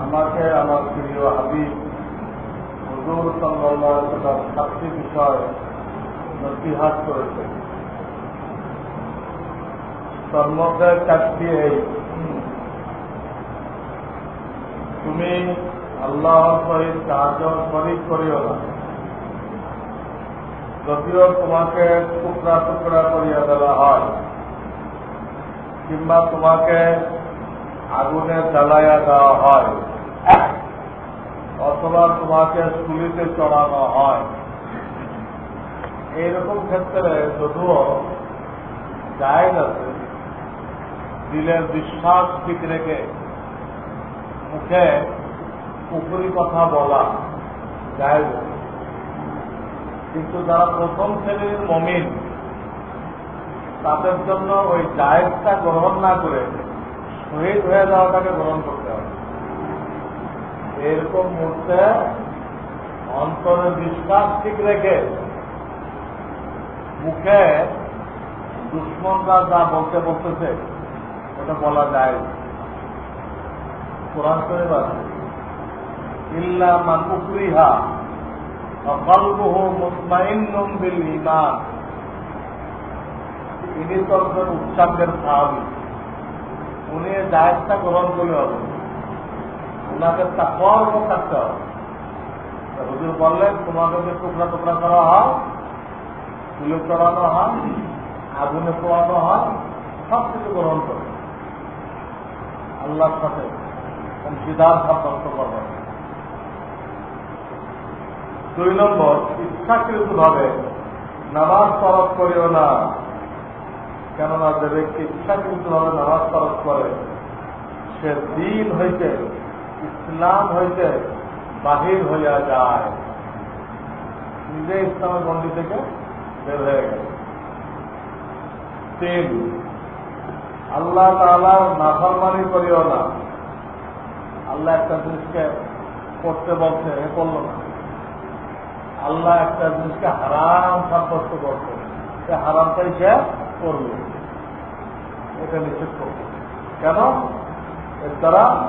আমাকে আমার প্রিয় হাবিব, হুজুর ওয়াসাল্লাম সাতটি বিষয় নসিহাত করেছেন। তার মধ্যে চারটি এই। তুমি আল্লাহর সহিত কাজ শরিক করিও না। যদিও তোমাকে টুকরা টুকরা করিয়া দেওয়া হয়, কিংবা তোমাকে আগুনে জ্বালাইয়া দেওয়া হয়। অথবা তোমাকে চুলিতে চড়ানো হয়। এইরকম ক্ষেত্রে যদিও জায়গ আছে, দিলের বিশ্বাস ঠিক রেখে মুখে পুকুরি কথা বলা যায় কিন্তু যারা প্রথম শ্রেণির মমিন, তাদের জন্য ওই জায়গটা গ্রহণ না করে শহীদ হয়ে যাওয়াটাকে গ্রহণ করতে এরকম মুহূর্তে অন্তরে বিশ্বাস ঠিক রেখে মুখে দুশ্মনরা যা বলতে বলতেছে ওটা বলা যায় কোরআন করে আছে। ইল্লা মান উকরিহা অকল্পহু মুতমাইন্নুম বিল ঈমান। তিনি তো উৎসাহের স্বাভাবিক উনি দায়িত্ব গ্রহণ করে হবে। ওনাকে তাকওয়ার উপর থাকতে হবে। হুজুর বললেন, তোমাকে যে টুকরা টুকরা করা হয়, তুলে চড়ানো হয়, আগুনে পোয়ানো হয় সব কিছু গ্রহণ করে। আল্লাহর সাথে অংশীদার সাব্যস্ত করবেন দুই নম্বর ইচ্ছাকৃত ভাবে নামাজ তরফ করিও না। কেননা যে ব্যক্তি ইচ্ছাকৃত ভাবে নামাজ তরফ করে, সে দিন হইতে ইসলাম হইতে বাহির হইয়া যায়। নিজে ইসলামের বন্দি থেকে বের হয়ে গেল। তিন, আল্লাহ তালার নাফরমানি করিও না। আল্লাহ একটা জিনিসকে করতে বলছে, এ করল না। আল্লাহ একটা জিনিসকে হারাম সাব্যস্ত করছে। সে হারামটাই সে করবে এটা নিষেধ করবে কেন? এর দ্বারা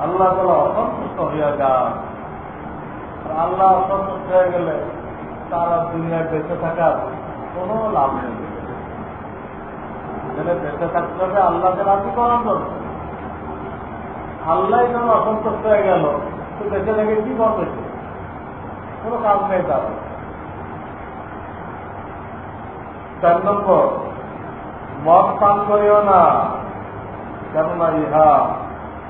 আল্লাহ তালা অসন্তুষ্ট হইয়া যান। আল্লাহ অসন্তুষ্ট হয়ে গেলে তারা দুনিয়ায় বেঁচে থাকার কোনো লাভ নেই। যেখানে বেঁচে থাকতে হবে, আল্লাহকে রাজি করার জন্য। আল্লাহ যখন অসন্তুষ্ট হয়ে গেল, তো বেঁচে থেকে কি করবে? কোনো কাজ নেই তার। চার নম্বর, মদ পান করিও না, কেননা ইহা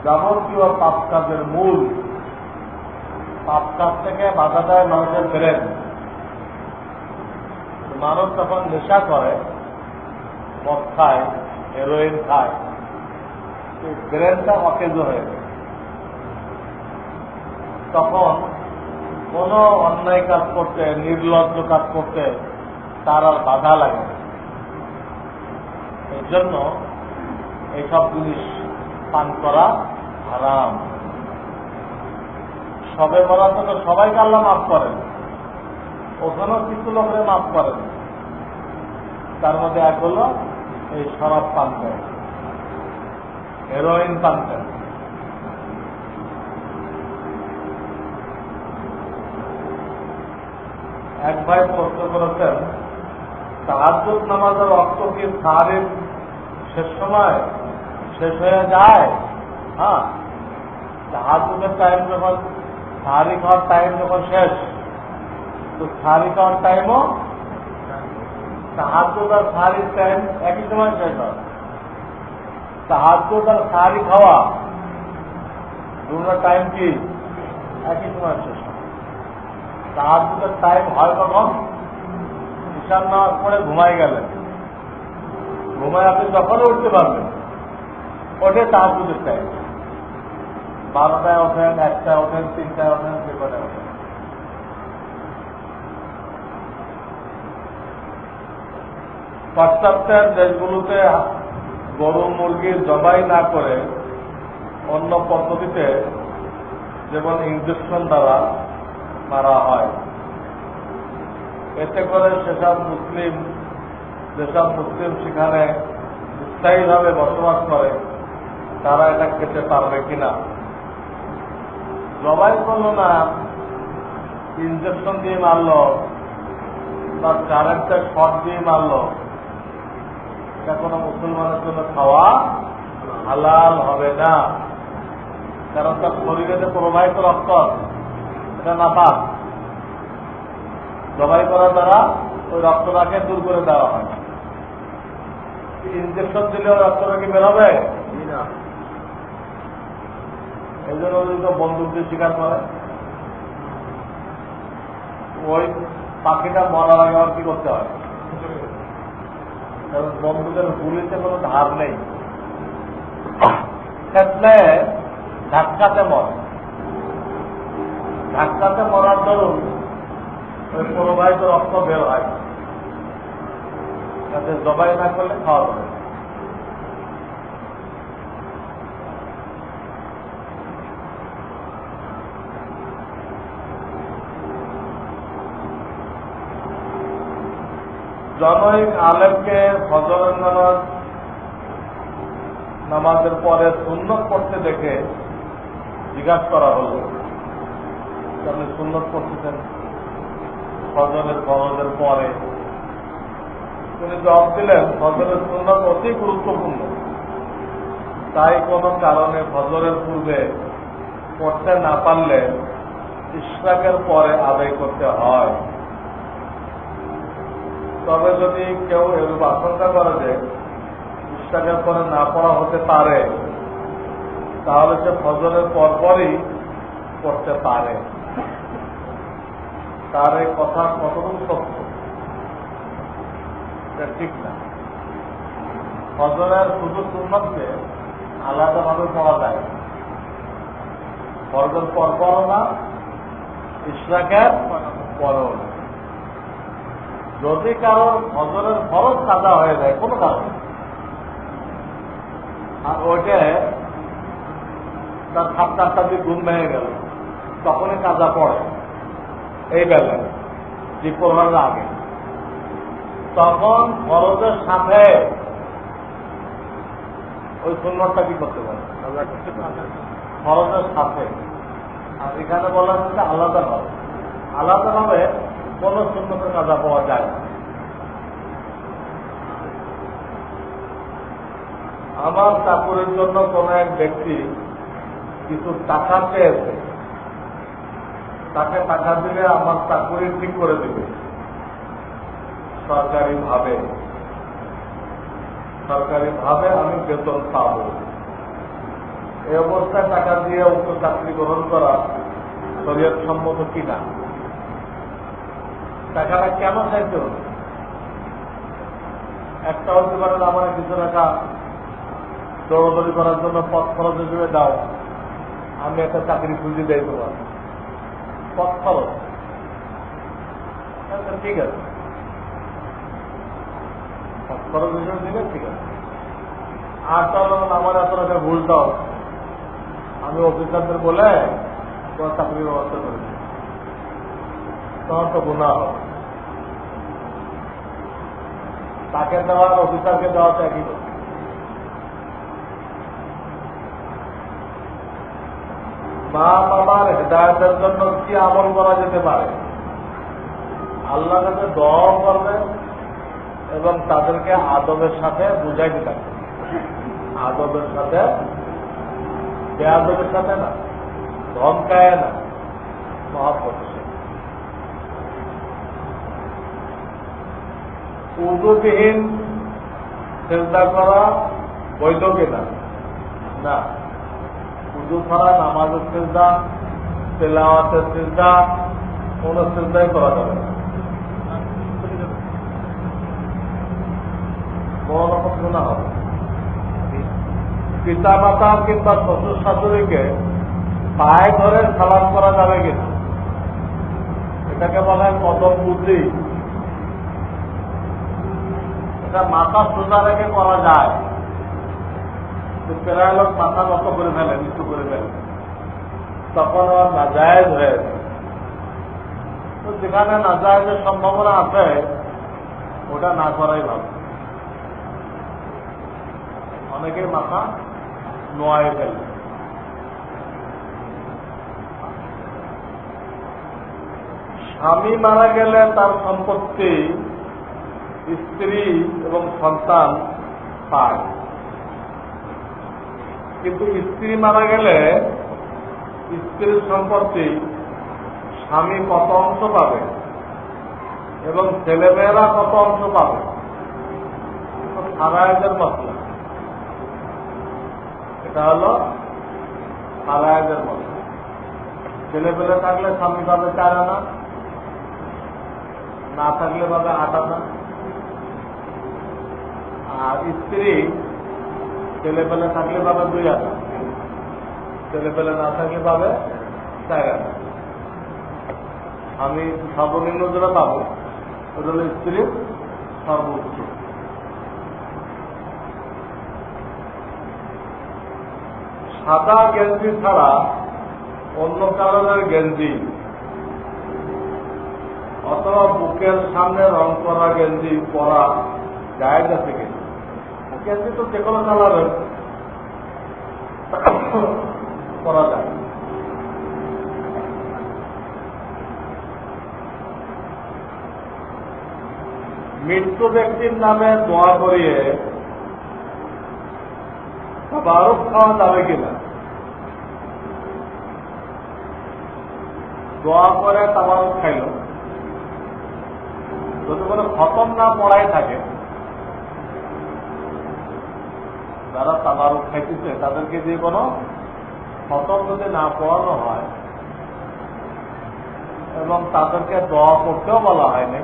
যাবতীয় পাপ কাজের মূল। পাপ কাজ থেকে বাধা দেয় মানুষের ব্রেন। মানুষ যখন নেশা করে, মদ খায় হেরোইন খায় ব্রেনটা অকেজ হয়ে তখন কোন অন্যায় কাজ করতে, নির্লজ্জ কাজ করতে তার আর বাধা লাগে। এর জন্য এইসব জিনিস পান করা হারাম। সবে বলার জন্য সবাইকে আল্লাহ মাফ করেন। ওখানেও কিছু লোকের মাফ করেন। তার মধ্যে এক হলো এই শরাব পান করে। হেরোইন পান করে। এক ভাই প্রশ্ন করেছেন তাহাজুদ নামাজের অর্থ কি সারের শেষ সময়? শেষ হয়ে যায় হ্যাঁ তাহাজুদের টাইম যখন সারি খাওয়ার টাইম যখন শেষ তো সারি খাওয়ার টাইমও তাহাজুদ আর সারির টাইম একই সময় শেষ হয় তাহাজুদ আর সারি খাওয়া দুটো টাইম কি একই সময় শেষ হয় তাহাজুদের টাইম হয় কখন ঈশান নামাজ পরে ঘুমাই গেলেন ঘুমায় আপনি যখন উঠতে পারবেন ওঠে তাহাজুদের টাইম বারোটায় ওঠেন একটায় ওঠেন তিনটায় ওঠেন সেখানে ওঠেন পাশ্চাত্যের দেশগুলোতে গরু মুরগির জবাই না করে অন্য পদ্ধতিতে যেমন ইঞ্জেকশন দ্বারা মারা হয়, এতে করে সেসব মুসলিম, যেসব মুসলিম সেখানে স্থায়ীভাবে বসবাস করে তারা এটা খেতে পারবে কিনা? জবাই করল না ইঞ্জেকশন দিয়ে মারলো বা কারেন্টের শট দিয়ে মারলো। এটা কোনো মুসলমানের জন্য খাওয়া হালাল হবে না। কারণ তার শরীরে প্রবাহিত রক্ত, এটা না পাক জবাই করার দ্বারা ওই রক্তটাকে দূর করে দেওয়া হয়। ইঞ্জেকশন দিলে ওই রক্তটা কি বেরোবে? এই জন্য তো বন্দুক দিয়ে শিকার করে। ওই পাখিটা মরার আগে আবার কি করতে হয়? কারণ বন্দুকের গুলিতে কোনো ধার নেই। ক্ষেত্রে ধাক্কাতে মরে। ধাক্কাতে মরার দরুন ওই প্রবাহিত রক্ত বের হয়। যাতে জবাই না করলে খাওয়া যাবে না। জনৈক আলেমকে ফজরের নামাজ, নামাজের পরে সুন্নত করতে দেখে জিজ্ঞাসা করা হল আপনি সুন্নত পড়তেছেন ফজরের পরে। তিনি জবাব দিলেন, ফজরের সুন্নত অতি গুরুত্বপূর্ণ। তাই কোনো কারণে ফজরের পূর্বে পড়তে না পারলে ইশরাকের পরে আদায় করতে হয়। তবে যদি কেউ এরূপ আশঙ্কা করে যে ইশরাকের পরে না পড়া হতে পারে, তাহলে সে ফজরের পরপরই পড়তে পারে। তার এই কথা কতটুকু সত্য? এটা ঠিক না। ফজরের শুধু সুন্নতকে আলাদাভাবে পড়া যায় ফজর পর পরও না, ইশরাকের পরও না। যদি কারোর ফজরের ফরজ কাদা হয়ে যায় কোনো কারণে আর ওইটা তার সাতটা আটটা দিয়ে ঘুম ভেঙে গেল তখনই কাজা পড়ে। এই বেলায় যে পড়ার আগে। তখন ফরজের সাথে ওই সুন্নতটা কি করতে পারে? ফরজের সাথে। আর এখানে বলা হচ্ছে আলাদা ভাবে আলাদা ভাবে কোন সুন্নতের কাজা পাওয়া যায়। আমার চাকরির জন্য কোন এক ব্যক্তি কিছু টাকা চেয়েছে। তাকে টাকা দিলে আমার চাকরি ঠিক করে দেবে। সরকারি ভাবে সরকারি ভাবে আমি বেতন পাব। এই অবস্থায় টাকা দিয়ে উক্ত চাকরি গ্রহণ করা শরীয়ত সম্মত কিনা? টাকাটা কেন চাইতে হবে একটা হতে পারে আমার কিছু টাকা দৌড়দৌড়ি করার জন্য পথ খরচ হিসেবে দাও। আমি একটা চাকরি খুঁজে দেয় তোমার পথ খরচ। আচ্ছা, ঠিক আছে। পথ খরচ হিসেবে দিলে ঠিক আছে। আর তাহলে আমার এত টাকা ঘুষ দাও। আমি অফিসারদের বলে তোমার চাকরির ব্যবস্থা করে দিই তখন তো গুণা হবে। তাকে দেওয়ার অফিসারকে দেওয়া একই মা বাবার হেদায়তের জন্য কি আমল করা যেতে পারে? আল্লাহ কাছে দোয়া করবে এবং তাদেরকে আদবের সাথে বুঝাই দিতে। আদবের সাথে বেআদবের সাথে না, ধমকায় না মহাপত উদুবিহীন চিন্তা করা বৈধ কিনা না। উদু ছাড়া নামাজের চিন্তা, তেলাওয়াতের চিন্তা, কোন চিন্তাই করা যাবে না। বড় রকম গুণা হবে পিতা মাতা কিংবা শ্বশুর শাশুড়িকে পায়ে ধরে সালাম করা যাবে কিনা? এটাকে বলা হয় কদম বুদ্ধি এটা মাথা সোজা রেখে করা যায়। প্রায় লোক মাথা নত করে ফেলে নিচু করে ফেলে তখন আমার নাজায়জ হয়ে তো যেখানে না যায় যে সম্ভাবনা আছে, ওটা না করাই ভালো। অনেকে মাথা নোয়ায় ফেলে স্বামী মারা গেলে তার সম্পত্তি স্ত্রী এবং সন্তান পায়। কিন্তু স্ত্রী মারা গেলে স্ত্রীর সম্পত্তি স্বামী কত অংশ পাবে এবং ছেলেমেয়েরা কত অংশ পাবে? সারায়দের মশলা এটা হলো সারায়দের মশলা ছেলে পেলে থাকলে স্বামী পাবে চার আনা, না থাকলে পাবে আট আনা। আর স্ত্রী, ছেলে পেলে থাকলে পাবে দুই আনা ছেলে পেলে না থাকলে পাবে চার আনা আমি সর্বনিম্ন যেটা পাবো ওটা হলো স্ত্রীর সর্বোচ্চ। সাদা গেঞ্জি ছাড়া অন্য কারণের গেঞ্জি, অথবা বুকের সামনে রং করা গেঞ্জি পরা জায়গা আছে কিনা? গেঞ্জি তো যে কোনো কালারের করা যায়। মৃত্যু ব্যক্তির নামে দোয়া করিয়ে বারুক খাওয়া যাবে কিনা? দোয়া করে তাবারক খাইল। যদি কোনো খতম না পড়াই থাকে যারা তাবারক খাইতেছে, তাদেরকে দিয়ে কোনো খতম যদি না পড়ানো হয়, এবং তাদেরকে দোয়া করতেও বলা হয়নি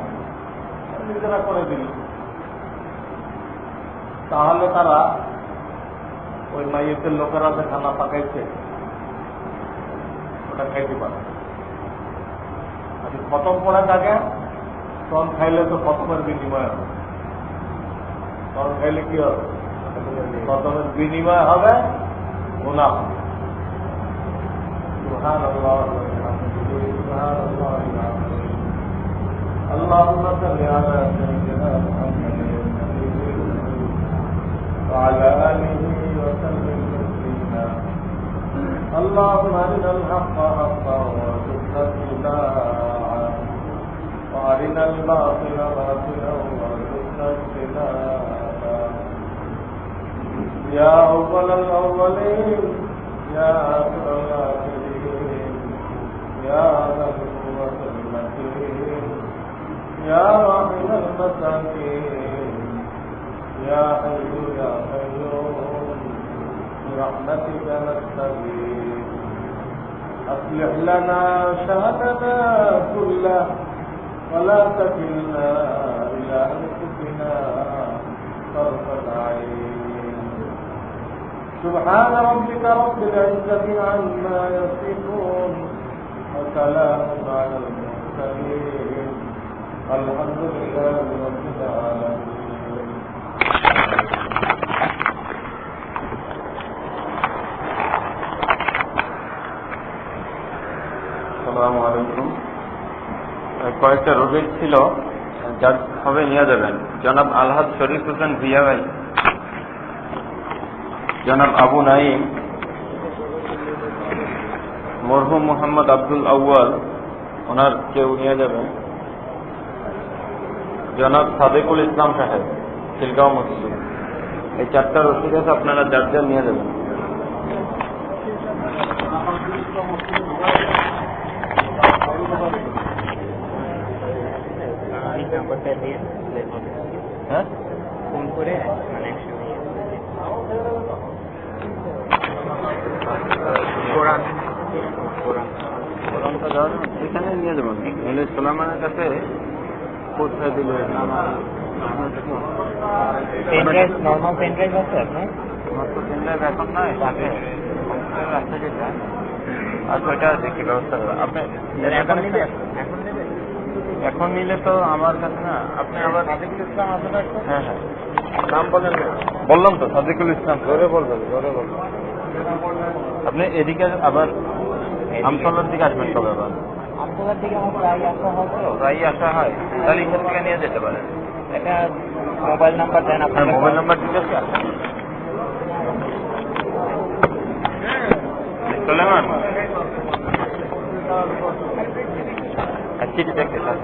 নিজেরা করে দিল। তাহলে তারা ওই মাইয়েতের লোকেরা যে খানা পাকাইছে, ওটা খাইতে পারে। আর খতম পড়ে থাকে তখন খাইলে তো খতমের বিনিময় হবে। তখন খাইলে কি হবে? খতমের বিনিময় হবে গুণা হবে সুবহানাল্লাহ, সুবহানাল্লাহ, اللهم صل على سيدنا محمد وعلى آله وسلم تسليما اللهم أرنا الحق حقا وارزقنا اتباعه وأرنا الباطل باطلا وارزقنا اجتنابه يا أول الأولين يا آخر الآخرين يا ذا المتين يا راحم المساكين يا حي يا قيوم برحمتك نستغيث. أصلح لنا شأننا كله ولا تكلنا إلى أنفسنا طرفة عين. سبحان ربك رب العزة عما يصفون وسلام على المرسلين الحمد لله رب العالمين আসসালামু আলাইকুম কয়েকটা রোগী ছিল যার হবে নিয়ে যাবেন জনাব আলহাদ শরীফ হোসেন ভিয়া ভাই জনাব আবু নাইম মরহুম মোহাম্মদ আব্দুল আউয়াল, ওনার কেউ নিয়ে যাবেন। জনাব সাদেকুল ইসলাম সাহেব, খিলগাঁও মসজিদ। এই চারটা রসিদ আছে, আপনারা যার যার নিয়ে যাবেন। এই নাম্বারটা দিয়ে হ্যাঁ ফোন করে মানে একসঙ্গে কোরআন কোরআন কোরআনটা যাওয়ার এখানে নিয়ে নইলে সোলামানের কাছে পৌঁছায় দিলে নর্মাল পেন ড্রাইভ আছে আপনার? আমার তো পেনড্রাইভ এখন নাই থাকে যেটা। আর ওইটা দেখি ব্যবস্থা আপনি এখন নিবে এখন নেবে এখন নিলে? তো আমার কাছে না আপনি আবার সাদিকুল ইসলাম আসলে হ্যাঁ হ্যাঁ। নাম বলেন বললাম তো সাদিকুল ইসলাম। জোরে বলবেন জোরে বলবেন। আপনি এদিকে আবার আমতলার দিকে আসবেন কবে আবার। আমার প্রায় আসা হয়। প্রায় আসা হয়। তাহলে এখান থেকে নিয়ে যেতে পারেন। এটা মোবাইল নাম্বার দেন আপনার মোবাইল নাম্বার ঠিক আছে। সুলেমান। আর চিঠি দেখতে স্যার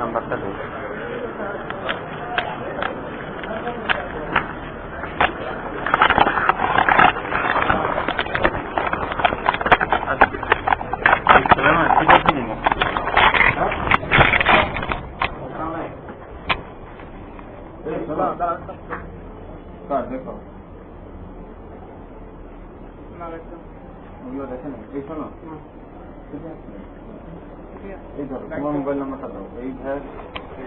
নাম্বারটা দিন সুলেমান ঠিক আছে দিন কার দেখো ওগুলো দেখেন এই শোনো ঠিক আছে এই ধরো তোমার মোবাইল নাম্বারটা দাও। এই ভ্যাস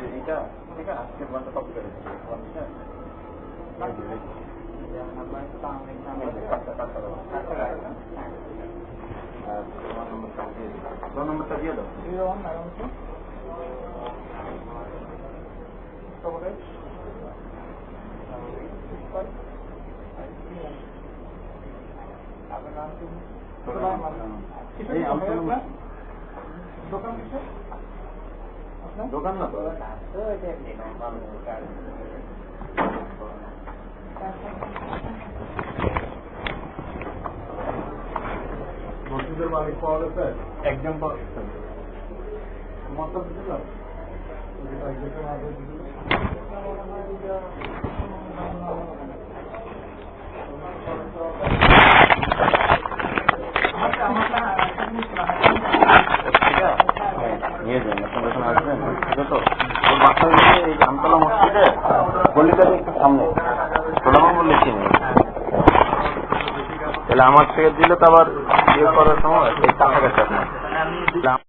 ঠিক আছে? আজকে বন্ধ কপি করে তোমার নম্বরটা দিয়ে দাও। তোমার নম্বরটা দিয়ে দাও। জিরো ওয়ান নাইন টু এই আমতলা দোকান না তো মসজিদের মালিক পাওয়া গেছে? একজন বড় মতো দিল নিয়ে যান যখন আসবেন তো? ওর এই মসজিদে গলিটার একটু সামনে। তাহলে আমার থেকে দিলে তো আবার ইয়ে করার সময়, এই আপনার